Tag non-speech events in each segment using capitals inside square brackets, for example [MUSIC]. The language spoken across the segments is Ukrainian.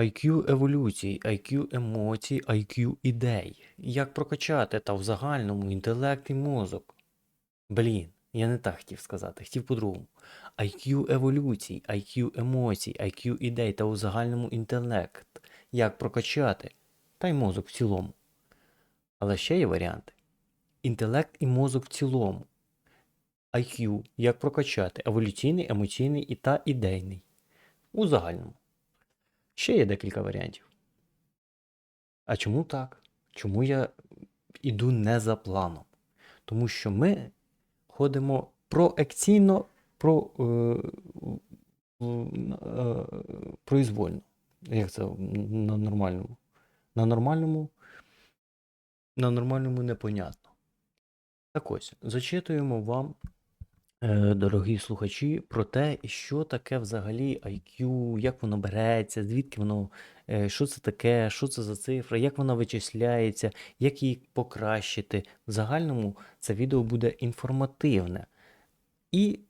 IQ еволюції, IQ емоцій, IQ ідей. Як прокачати та в загальному інтелект і мозок. Блін, я не так хотів сказати, хотів по-другому. IQ еволюцій, IQ емоцій, IQ ідей та у загальному інтелект. Як прокачати, та й мозок в цілому. Але ще є варіанти. Інтелект і мозок в цілому. IQ, як прокачати, еволюційний, емоційний і та ідейний. У загальному. Ще є декілька варіантів. А чому так? Чому я іду не за планом? Тому що ми ходимо проекційно, про, е, е, произвольно. Як це на нормальному? На нормальному, на нормальному непонятно. Так ось, зачитуємо вам, е, дорогі слухачі, про те, що таке взагалі IQ, як воно береться, звідки воно, е, що це таке, що це за цифра, як вона вичисляється, як її покращити. В загальному це відео буде інформативне і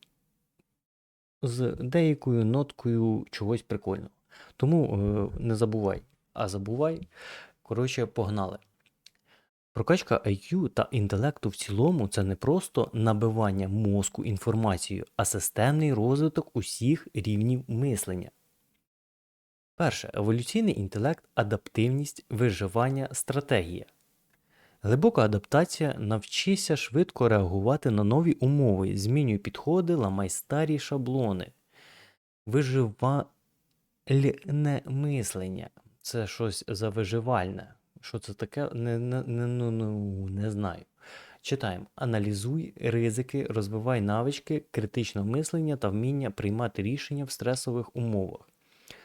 з деякою ноткою чогось прикольного. Тому е, не забувай, а забувай. Коротше, погнали. Прокачка IQ та інтелекту в цілому це не просто набивання мозку інформацією, а системний розвиток усіх рівнів мислення. Перше. Еволюційний інтелект, адаптивність, виживання, стратегія. Глибока адаптація навчися швидко реагувати на нові умови, змінюй підходи, ламай старі шаблони. Виживальне мислення. Це щось за виживальне. Що це таке? Не, не, не, ну, ну, не знаю. Читаємо. Аналізуй ризики, розвивай навички критичного мислення та вміння приймати рішення в стресових умовах.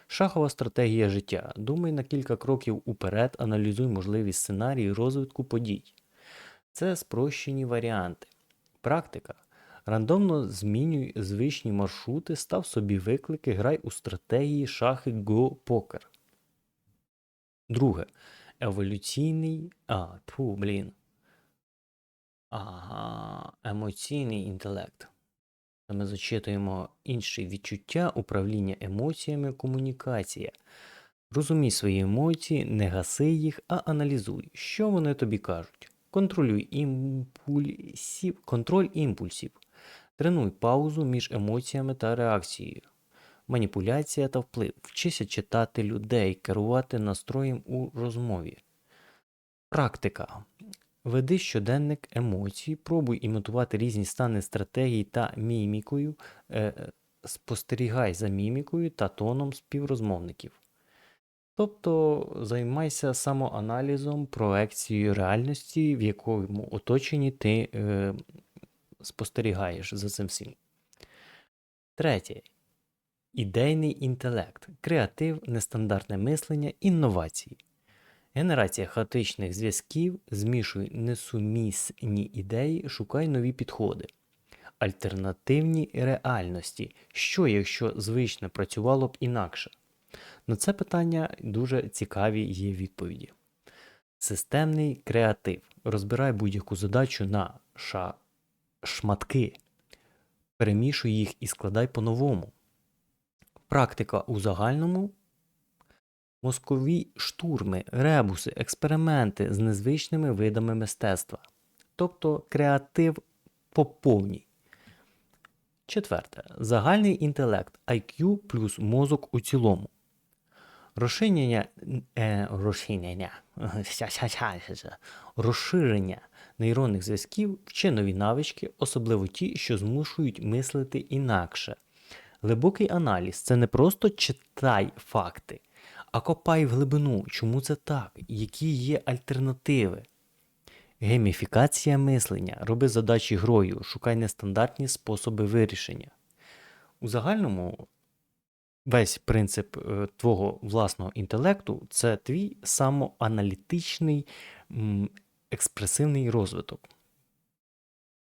Шахова стратегія життя. Думай на кілька кроків уперед, аналізуй можливі сценарії розвитку подій. Це спрощені варіанти. Практика. Рандомно змінюй звичні маршрути, став собі виклики, грай у стратегії шахи Go покер. Друге. Еволюційний. А, тьфу, блін. Ага, емоційний інтелект. Ми зачитуємо інші відчуття, управління емоціями, комунікація. Розумій свої емоції, не гаси їх, а аналізуй, що вони тобі кажуть. Контролюй імпульсів, контроль імпульсів. Тренуй паузу між емоціями та реакцією. Маніпуляція та вплив. Вчися читати людей, керувати настроєм у розмові. Практика. Веди щоденник емоцій, пробуй імітувати різні стани стратегії та мімікою, е, спостерігай за мімікою та тоном співрозмовників. Тобто займайся самоаналізом, проекцією реальності, в якому оточенні ти е, спостерігаєш за цим всім. Третє. Ідейний інтелект, креатив, нестандартне мислення, інновації. Генерація хаотичних зв'язків, змішуй несумісні ідеї, шукай нові підходи. Альтернативні реальності. Що, якщо звично працювало б інакше? На це питання дуже цікаві є відповіді. Системний креатив. Розбирай будь-яку задачу на ша... шматки. Перемішуй їх і складай по-новому. Практика у загальному мозкові штурми, ребуси, експерименти з незвичними видами мистецтва. Тобто креатив по повній. Четверте. Загальний інтелект IQ плюс мозок у цілому. Розширення, е, розширення, [LAUGHS] розширення нейронних зв'язків вчи нові навички, особливо ті, що змушують мислити інакше. Глибокий аналіз це не просто читай факти, а копай в глибину, чому це так, які є альтернативи. Гейміфікація мислення. Роби задачі грою, шукай нестандартні способи вирішення. У загальному весь принцип е, твого власного інтелекту це твій самоаналітичний експресивний розвиток.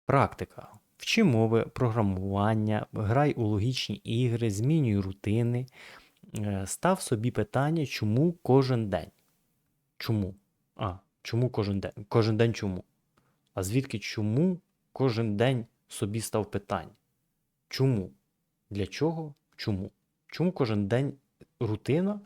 Практика. Вчи мови, програмування, грай у логічні ігри, змінюй рутини. Е, Став собі питання, чому кожен день? Чому? А, чому кожен день? Кожен день чому? А звідки чому кожен день собі став питання? Чому? Для чого? Чому? Чому кожен день рутина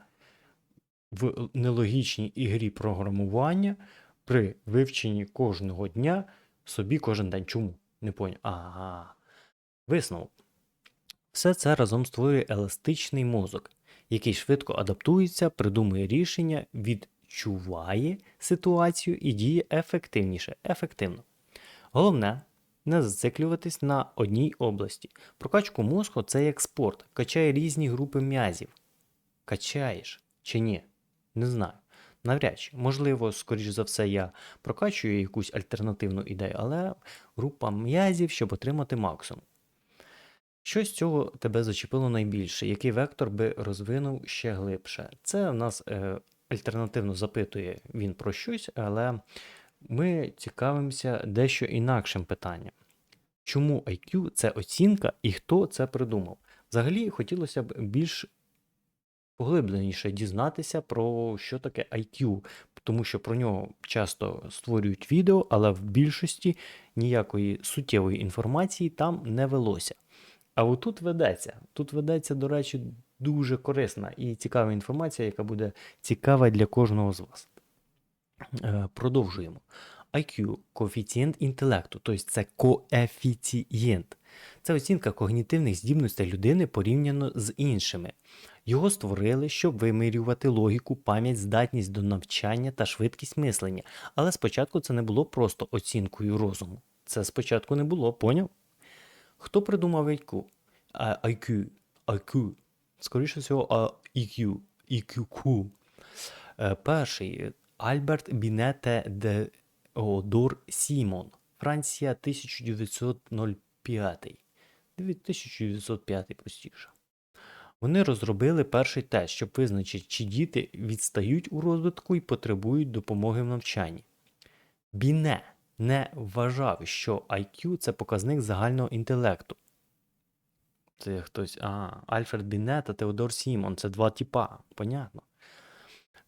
в нелогічній ігрі програмування при вивченні кожного дня собі кожен день. Чому? Не поняв. Ага. Висновок. Все це разом створює еластичний мозок, який швидко адаптується, придумує рішення, відчуває ситуацію і діє ефективніше, ефективно. Головне не зациклюватись на одній області. Прокачку мозку це як спорт, качає різні групи м'язів. Качаєш чи ні? Не знаю. Навряд чи. Можливо, скоріш за все, я прокачую якусь альтернативну ідею, але група м'язів, щоб отримати максимум. Що з цього тебе зачепило найбільше? Який вектор би розвинув ще глибше? Це в нас е, альтернативно запитує він про щось, але ми цікавимося дещо інакшим питанням. Чому IQ це оцінка і хто це придумав? Взагалі хотілося б більш поглибленіше дізнатися про що таке IQ, тому що про нього часто створюють відео, але в більшості ніякої суттєвої інформації там не велося. А отут ведеться. Тут ведеться, до речі, дуже корисна і цікава інформація, яка буде цікава для кожного з вас. Е, Продовжуємо. IQ коефіцієнт інтелекту, тобто це коефіцієнт. Це оцінка когнітивних здібностей людини порівняно з іншими. Його створили, щоб вимірювати логіку, пам'ять, здатність до навчання та швидкість мислення. Але спочатку це не було просто оцінкою розуму. Це спочатку не було, поняв? Хто придумав IQ? IQ. IQ. Скоріше всього, EQ. EQQ. Е, Перший Альберт Бінете де Одор Сімон. Франція 1905. 1905 простіше. Вони розробили перший тест, щоб визначити, чи діти відстають у розвитку і потребують допомоги в навчанні. Біне не вважав, що IQ це показник загального інтелекту. Це хтось. А, Альфред Біне та Теодор Сімон це два типа, понятно.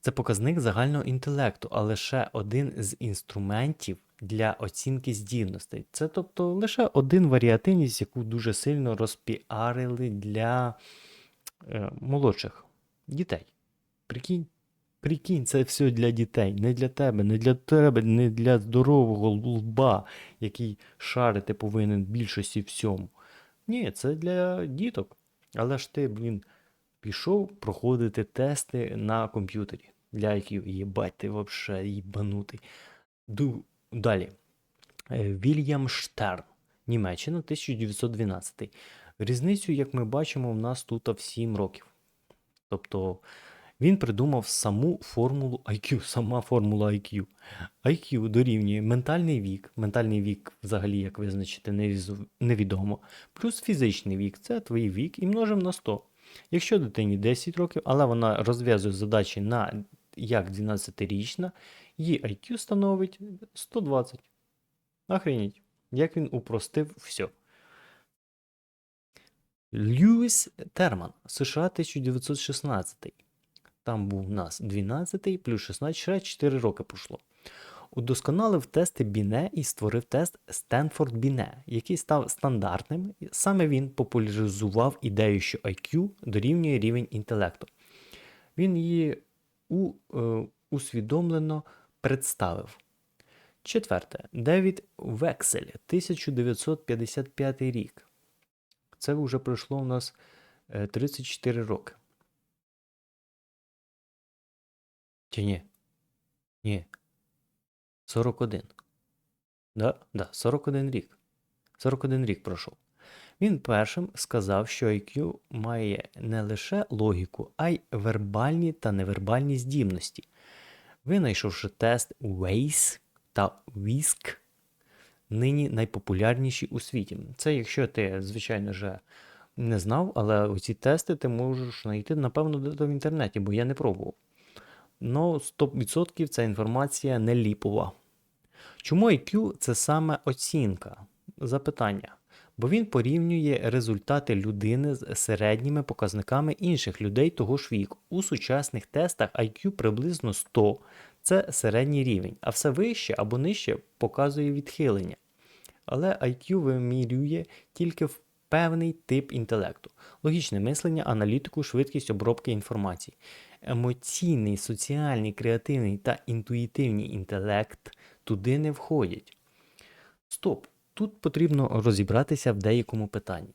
Це показник загального інтелекту, а лише один з інструментів для оцінки здібностей. Це тобто лише один варіативність, яку дуже сильно розпіарили для е, молодших дітей. Прикинь, прикинь, це все для дітей, не для тебе, не для тебе, не для здорового лба, який шарити повинен більшості всьому. Ні, це для діток. Але ж ти, блін, пішов проходити тести на комп'ютері. Для IQ. Єбать, ти вообще їбанутий. Далі. Е, Вільям Штерн, Німеччина, 1912. Різницю, як ми бачимо, в нас тут в 7 років. Тобто він придумав саму формулу IQ, сама формула IQ. IQ дорівнює ментальний вік. Ментальний вік, взагалі, як визначити, невідомо. Плюс фізичний вік це твій вік і множимо на 100. Якщо дитині 10 років, але вона розв'язує задачі на як 12-річна, її IQ становить 120. Охренеть, як він упростив все. Льюіс Терман, США 1916. Там був у нас 12 плюс 16, ще 4 роки пройшло. Удосконалив тести Біне і створив тест Стенфорд Біне, який став стандартним. Саме він популяризував ідею, що IQ дорівнює рівень інтелекту. Він її у, е, усвідомлено представив. Четверте. Девід Вексель, 1955 рік. Це вже пройшло у нас е, 34 роки. Чи ні? Ні. 41. Да, да, 41 рік. 41 рік пройшов. Він першим сказав, що IQ має не лише логіку, а й вербальні та невербальні здібності. Винайшовши тест WAIS та WISC, нині найпопулярніші у світі. Це якщо ти, звичайно, вже не знав, але ці тести ти можеш знайти, напевно, в інтернеті, бо я не пробував. Ну, 100% ця інформація не ліпова. Чому IQ це саме оцінка? Запитання. Бо він порівнює результати людини з середніми показниками інших людей того ж віку. У сучасних тестах IQ приблизно 100 це середній рівень, а все вище або нижче показує відхилення. Але IQ вимірює тільки в певний тип інтелекту, логічне мислення, аналітику, швидкість обробки інформації. Емоційний, соціальний, креативний та інтуїтивний інтелект туди не входять. Стоп! Тут потрібно розібратися в деякому питанні.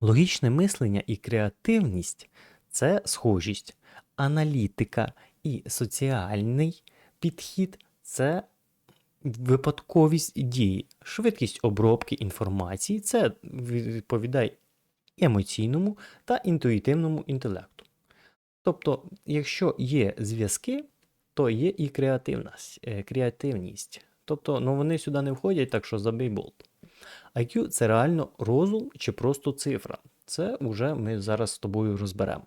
Логічне мислення і креативність це схожість, аналітика і соціальний підхід це випадковість дії, швидкість обробки інформації це відповідає емоційному та інтуїтивному інтелекту. Тобто, якщо є зв'язки, то є і креативність. е, креативність. Тобто, ну вони сюди не входять, так що забий болт. IQ це реально розум чи просто цифра. Це вже ми зараз з тобою розберемо.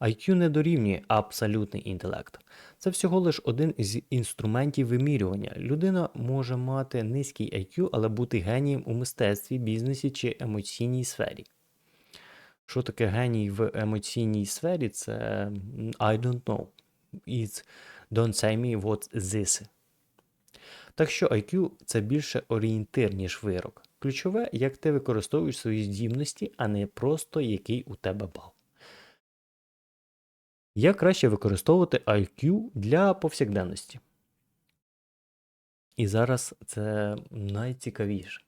IQ не дорівнює абсолютний інтелект. Це всього лиш один з інструментів вимірювання. Людина може мати низький IQ, але бути генієм у мистецтві, бізнесі чи емоційній сфері. Що таке геній в емоційній сфері? Це I don't know. It's don't say me what this. Так що IQ це більше орієнтир, ніж вирок. Ключове, як ти використовуєш свої здібності, а не просто який у тебе бал. Як краще використовувати IQ для повсякденності? І зараз це найцікавіше,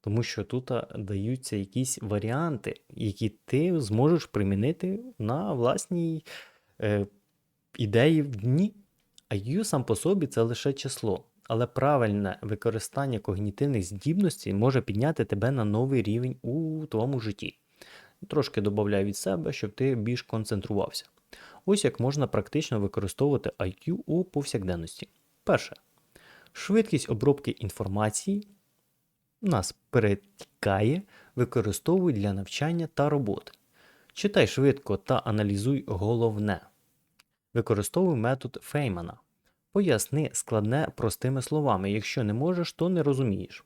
тому що тут даються якісь варіанти, які ти зможеш примінити на власній е, ідеї в дні. IQ сам по собі це лише число, але правильне використання когнітивних здібностей може підняти тебе на новий рівень у твоєму житті. Трошки додаю від себе, щоб ти більш концентрувався. Ось як можна практично використовувати IQ у повсякденності. Перше. Швидкість обробки інформації нас перетікає, використовуй для навчання та роботи. Читай швидко та аналізуй головне. Використовуй метод Феймана. Поясни складне простими словами. Якщо не можеш, то не розумієш.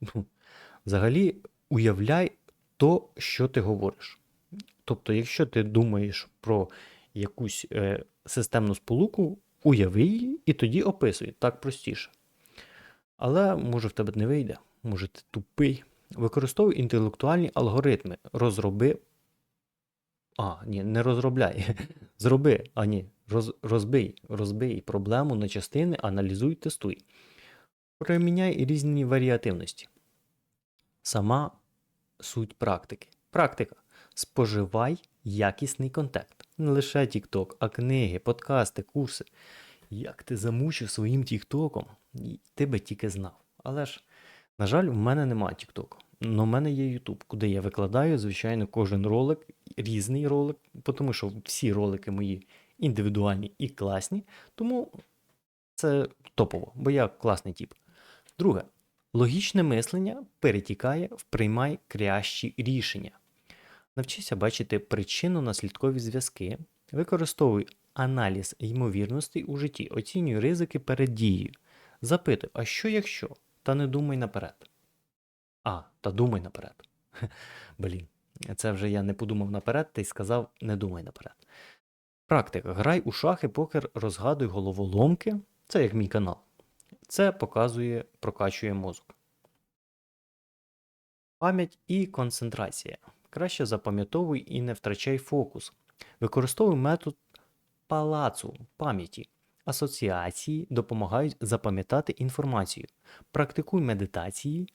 [LAUGHS] Взагалі, уявляй то, що ти говориш. Тобто, якщо ти думаєш про якусь е, системну сполуку, уяви її і тоді описуй. Так простіше. Але може в тебе не вийде, може ти тупий. Використовуй інтелектуальні алгоритми. Розроби. А, ні, не розробляй. [LAUGHS] Зроби, а ні, роз, розбий, розбий проблему на частини, аналізуй, тестуй. Приміняй різні варіативності. Сама суть практики. Практика. Споживай якісний контент. Не лише TikTok, а книги, подкасти, курси. Як ти замучив своїм і ти би тільки знав. Але ж, на жаль, в мене немає TikTok. Но в мене є YouTube, куди я викладаю, звичайно, кожен ролик, різний ролик, тому що всі ролики мої індивідуальні і класні. Тому це топово, бо я класний тип. Друге, логічне мислення перетікає в приймай кращі рішення. Навчися бачити причинно-наслідкові зв'язки, використовуй аналіз ймовірностей у житті, оцінюй ризики перед дією. Запитуй, а що якщо? Та не думай наперед. А, та думай наперед. [LAUGHS] Блін, це вже я не подумав наперед, та й сказав не думай наперед. Практика. Грай у шахи, покер, розгадуй головоломки. Це як мій канал. Це показує, прокачує мозок. Пам'ять і концентрація. Краще запам'ятовуй і не втрачай фокус. Використовуй метод палацу пам'яті. Асоціації допомагають запам'ятати інформацію. Практикуй медитації.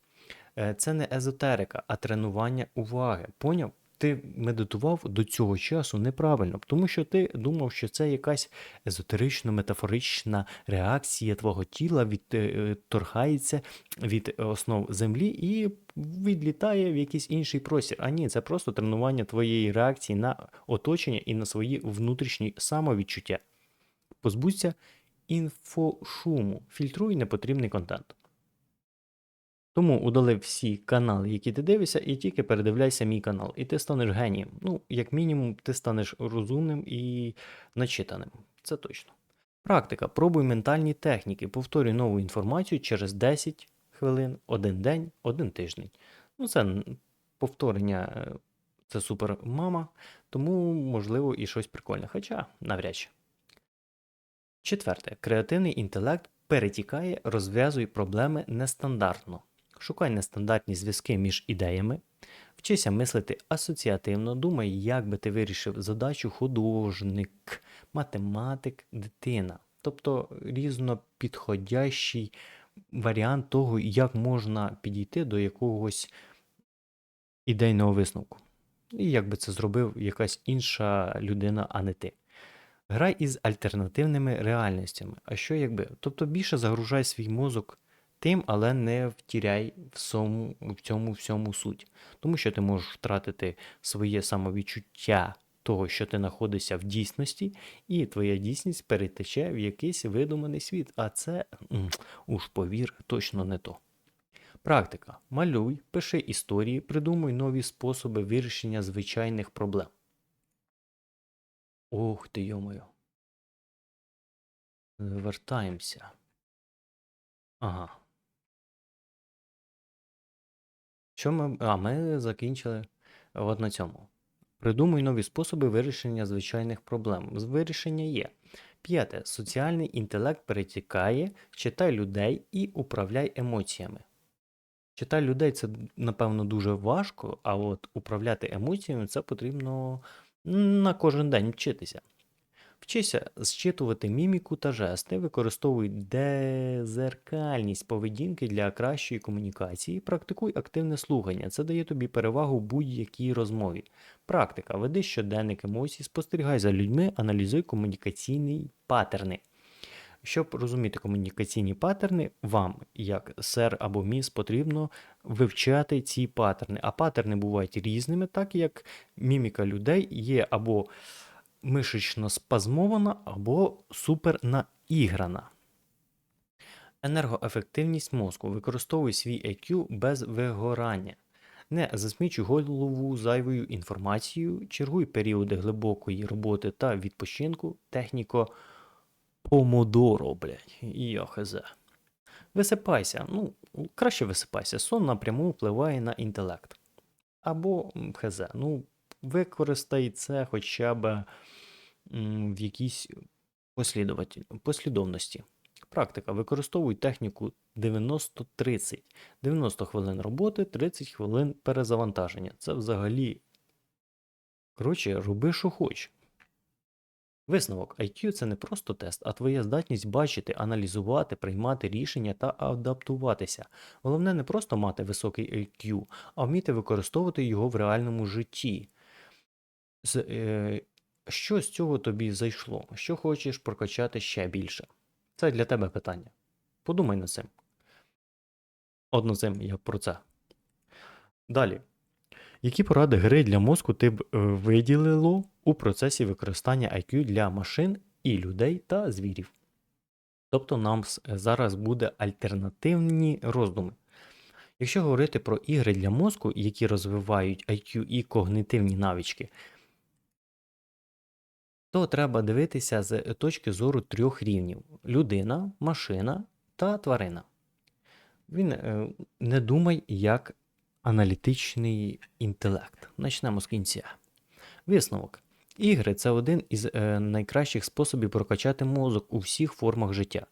Е, Це не езотерика, а тренування уваги. Поняв? Ти медитував до цього часу неправильно, тому що ти думав, що це якась езотерично-метафорична реакція твого тіла відторгається від основ землі і відлітає в якийсь інший простір. А ні, це просто тренування твоєї реакції на оточення і на свої внутрішні самовідчуття. Позбудься інфошуму, фільтруй непотрібний контент. Тому удали всі канали, які ти дивишся, і тільки передивляйся мій канал. І ти станеш генієм. Ну, як мінімум, ти станеш розумним і начитаним. Це точно. Практика. Пробуй ментальні техніки. Повторюй нову інформацію через 10 хвилин, один день, один тиждень. Ну, це повторення, е, це супер мама, тому можливо і щось прикольне. Хоча навряд чи. Четверте. Креативний інтелект перетікає, розв'язуй проблеми нестандартно. Шукай нестандартні зв'язки між ідеями, Вчися мислити асоціативно, думай, як би ти вирішив задачу художник, математик, дитина. Тобто різно підходящий варіант того, як можна підійти до якогось ідейного висновку. І як би це зробив якась інша людина, а не ти. Грай із альтернативними реальностями. А що якби? Тобто більше загружай свій мозок тим, але не втіряй в цьому, в цьому всьому суть. Тому що ти можеш втратити своє самовідчуття того, що ти знаходишся в дійсності, і твоя дійсність перетече в якийсь видуманий світ. А це, уж повір, точно не то. Практика. Малюй, пиши історії, придумуй нові способи вирішення звичайних проблем. Ох ти йомою. Вертаємося. Ага. Що ми. А, ми закінчили от на цьому. Придумуй нові способи вирішення звичайних проблем. Вирішення є. П'яте. Соціальний інтелект перетікає, читай людей і управляй емоціями. Читай людей це, напевно, дуже важко, а от управляти емоціями це потрібно на кожен день вчитися. Вчися зчитувати міміку та жести, використовуй дезеркальність поведінки для кращої комунікації, практикуй активне слухання. Це дає тобі перевагу будь-якій розмові. Практика. Веди щоденник емоцій, спостерігай за людьми, аналізуй комунікаційні паттерни. Щоб розуміти комунікаційні паттерни, вам, як сер або міс, потрібно вивчати ці паттерни. А паттерни бувають різними, так як міміка людей є або мишечно спазмована, або супернаіграна. Енергоефективність мозку. Використовуй свій IQ без вигорання. Не засмічуй голову зайвою інформацією, чергуй періоди глибокої роботи та відпочинку, техніко помодоро, блядь, я. Висипайся, ну, краще висипайся, сон напряму впливає на інтелект. Або хз, ну, використай це хоча б в якійсь послідовності. Практика. Використовуй техніку 90-30. 90 хвилин роботи, 30 хвилин перезавантаження. Це взагалі. Коротше, роби, що хочеш. Висновок IQ це не просто тест, а твоя здатність бачити, аналізувати, приймати рішення та адаптуватися. Головне не просто мати високий IQ, а вміти використовувати його в реальному житті. З, е, що з цього тобі зайшло? Що хочеш прокачати ще більше? Це для тебе питання. Подумай над цим. Одно цим я про це. Далі. Які поради гри для мозку ти б е, виділило у процесі використання IQ для машин і людей та звірів? Тобто нам зараз буде альтернативні роздуми. Якщо говорити про ігри для мозку, які розвивають IQ і когнитивні навички, то треба дивитися з точки зору трьох рівнів: людина, машина та тварина. Він е, не думай як аналітичний інтелект. Начнемо з кінця. Висновок. Ігри це один із е, найкращих способів прокачати мозок у всіх формах життя.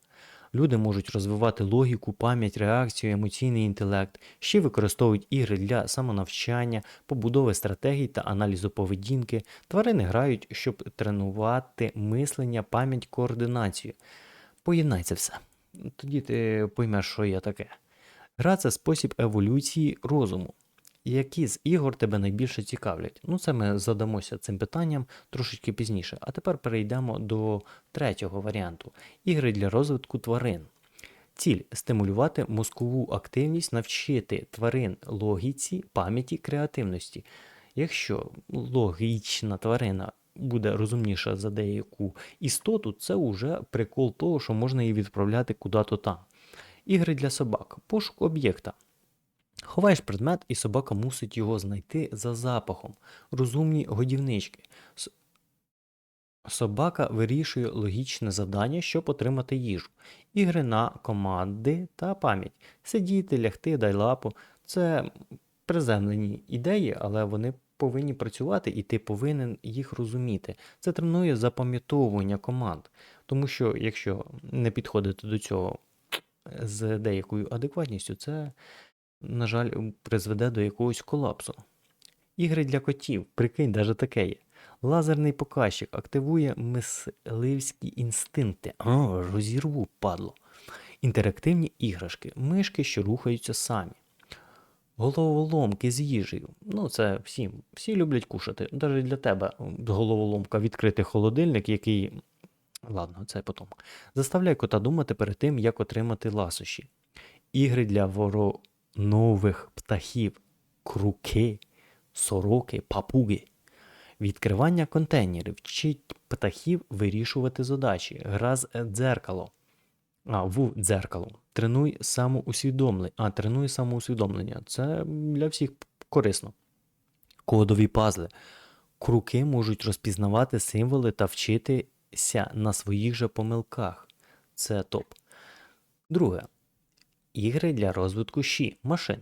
Люди можуть розвивати логіку, пам'ять, реакцію, емоційний інтелект, ще використовують ігри для самонавчання, побудови стратегій та аналізу поведінки. Тварини грають, щоб тренувати мислення, пам'ять, координацію. Поєднай це все. Тоді ти поймеш, що є таке. Гра це спосіб еволюції розуму. Які з ігор тебе найбільше цікавлять? Ну, це ми задамося цим питанням трошечки пізніше. А тепер перейдемо до третього варіанту ігри для розвитку тварин. Ціль стимулювати мозкову активність, навчити тварин логіці, пам'яті, креативності. Якщо логічна тварина буде розумніша за деяку істоту, це вже прикол того, що можна її відправляти куди-то там. Ігри для собак. Пошук об'єкта. Ховаєш предмет, і собака мусить його знайти за запахом. Розумні годівнички. Собака вирішує логічне завдання, щоб отримати їжу. Ігри на команди та пам'ять. Сидіти, лягти, дай лапу. Це приземлені ідеї, але вони повинні працювати, і ти повинен їх розуміти. Це тренує запам'ятовування команд. Тому що якщо не підходити до цього з деякою адекватністю, це, на жаль, призведе до якогось колапсу. Ігри для котів, прикинь, даже таке є. Лазерний показчик активує мисливські інстинкти. О, розірву, падло. Інтерактивні іграшки, мишки, що рухаються самі. Головоломки з їжею. Ну, це всі, всі люблять кушати. Навіть для тебе головоломка відкрити холодильник, який. Ладно, це потім. Заставляй кота думати перед тим, як отримати ласощі. Ігри для воронових птахів, круки, сороки, папуги. Відкривання контейнерів вчить птахів вирішувати задачі. Гра з е, дзеркало. А, в дзеркало. Тренуй самоусвідомлення. А, тренуй самоусвідомлення. Це для всіх корисно. Кодові пазли. Круки можуть розпізнавати символи та вчитися на своїх же помилках. Це топ. Друге. Ігри для розвитку щі машин.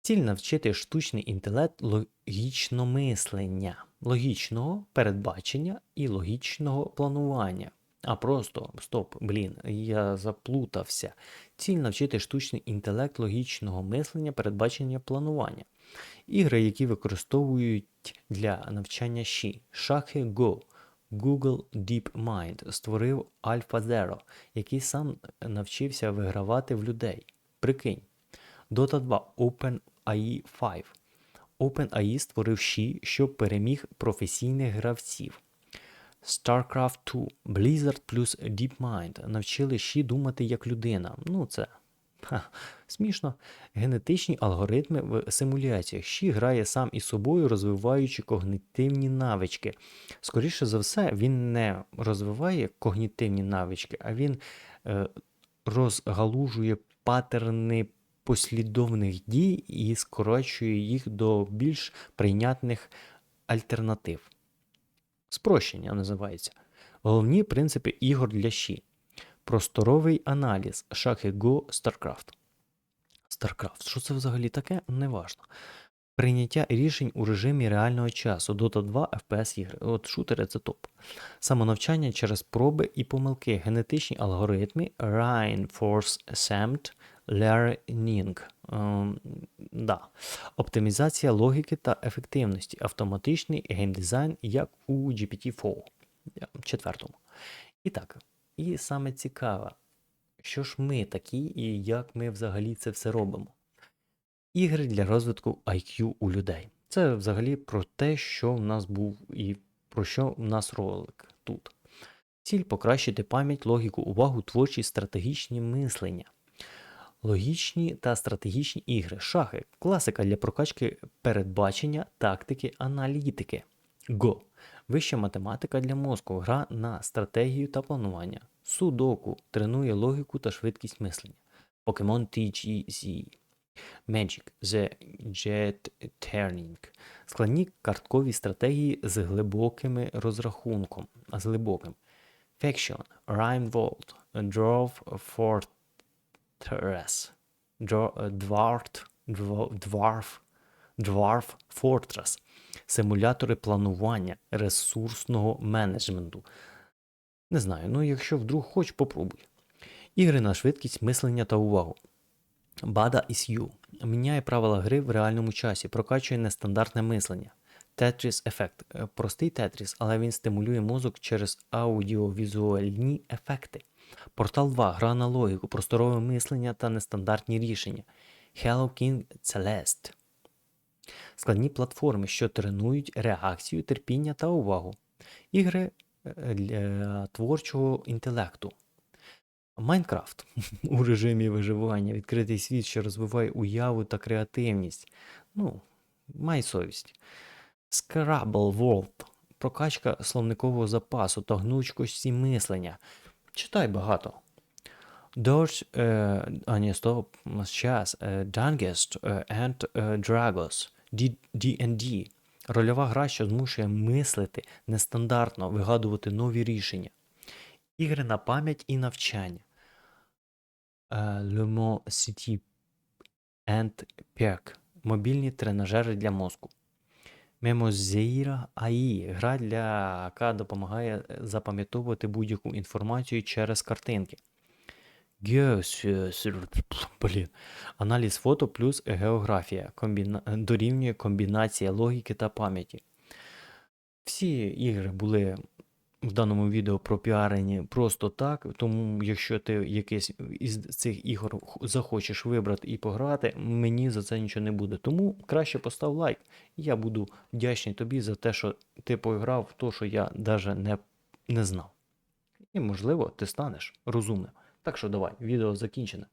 Ціль навчити штучний інтелект логічно мислення, логічного передбачення і логічного планування. А просто стоп, блін, я заплутався. Ціль навчити штучний інтелект логічного мислення, передбачення планування. Ігри, які використовують для навчання щі. Шахи Go. Google DeepMind створив AlphaZero, який сам навчився вигравати в людей. Прикинь. Dota 2 OpenAI 5. OpenAI створив щі, що переміг професійних гравців. StarCraft 2, Blizzard плюс DeepMind навчили щі думати як людина. Ну, це ха, смішно. Генетичні алгоритми в симуляціях. Щі грає сам із собою, розвиваючи когнитивні навички. Скоріше за все, він не розвиває когнітивні навички, а він е, розгалужує паттерни послідовних дій і скорочує їх до більш прийнятних альтернатив. Спрощення називається. Головні принципи ігор для щі. Просторовий аналіз шахи Go StarCraft. StarCraft. Що це взагалі таке? Неважно. Прийняття рішень у режимі реального часу. Dota 2 FPS ігри. От шутери це топ. Самонавчання через проби і помилки. Генетичні алгоритми Reinforcement Learning. Ем, да. Оптимізація логіки та ефективності. Автоматичний геймдизайн, як у GPT-4. Четвертому. І так, і саме цікаве, що ж ми такі і як ми взагалі це все робимо. Ігри для розвитку IQ у людей. Це взагалі про те, що в нас був і про що в нас ролик тут. Ціль покращити пам'ять, логіку, увагу, творчість, стратегічні мислення. Логічні та стратегічні ігри. Шахи. Класика для прокачки передбачення, тактики, аналітики. Го. Вища математика для мозку. Гра на стратегію та планування. Судоку тренує логіку та швидкість мислення. Pokemon TGZ. Magic The Jet Turning. Складні карткові стратегії з глибокими розрахунком. З глибоким. Faction. Rhyme Vault. Drove Fortress. Dwarf, Dwarf, Dwarf Fortress. Симулятори планування ресурсного менеджменту. Не знаю, ну якщо вдруг хоч, попробуй. Ігри на швидкість мислення та увагу. Is You міняє правила гри в реальному часі, прокачує нестандартне мислення. Tetris ефект. Простий Tetris, але він стимулює мозок через аудіовізуальні ефекти. Портал 2. Гра на логіку, просторове мислення та нестандартні рішення. Hello King Celeste. Складні платформи, що тренують реакцію, терпіння та увагу. Ігри е, для творчого інтелекту. Майнкрафт [LAUGHS] у режимі виживання, відкритий світ, що розвиває уяву та креативність. Ну, май совість. Scrabble World. Прокачка словникового запасу та гнучкості мислення. Читай багато. Dodge, е, а ні, стоп, час. Е, Dungest and Dragos. D&D. Рольова гра, що змушує мислити нестандартно, вигадувати нові рішення. Ігри на пам'ять і навчання. Е, Le City and Perk. Мобільні тренажери для мозку. Мемозеїра AI. Гра, для, яка допомагає запам'ятовувати будь-яку інформацію через картинки. [LAUGHS] Блін. Аналіз фото плюс географія комбіна... дорівнює комбінація логіки та пам'яті. Всі ігри були в даному відео пропіарені просто так, тому якщо ти якийсь із цих ігор захочеш вибрати і пограти, мені за це нічого не буде. Тому краще постав лайк. Я буду вдячний тобі за те, що ти поіграв в те, що я навіть не, не знав. І можливо, ти станеш розумним. Так що давай, відео закінчене.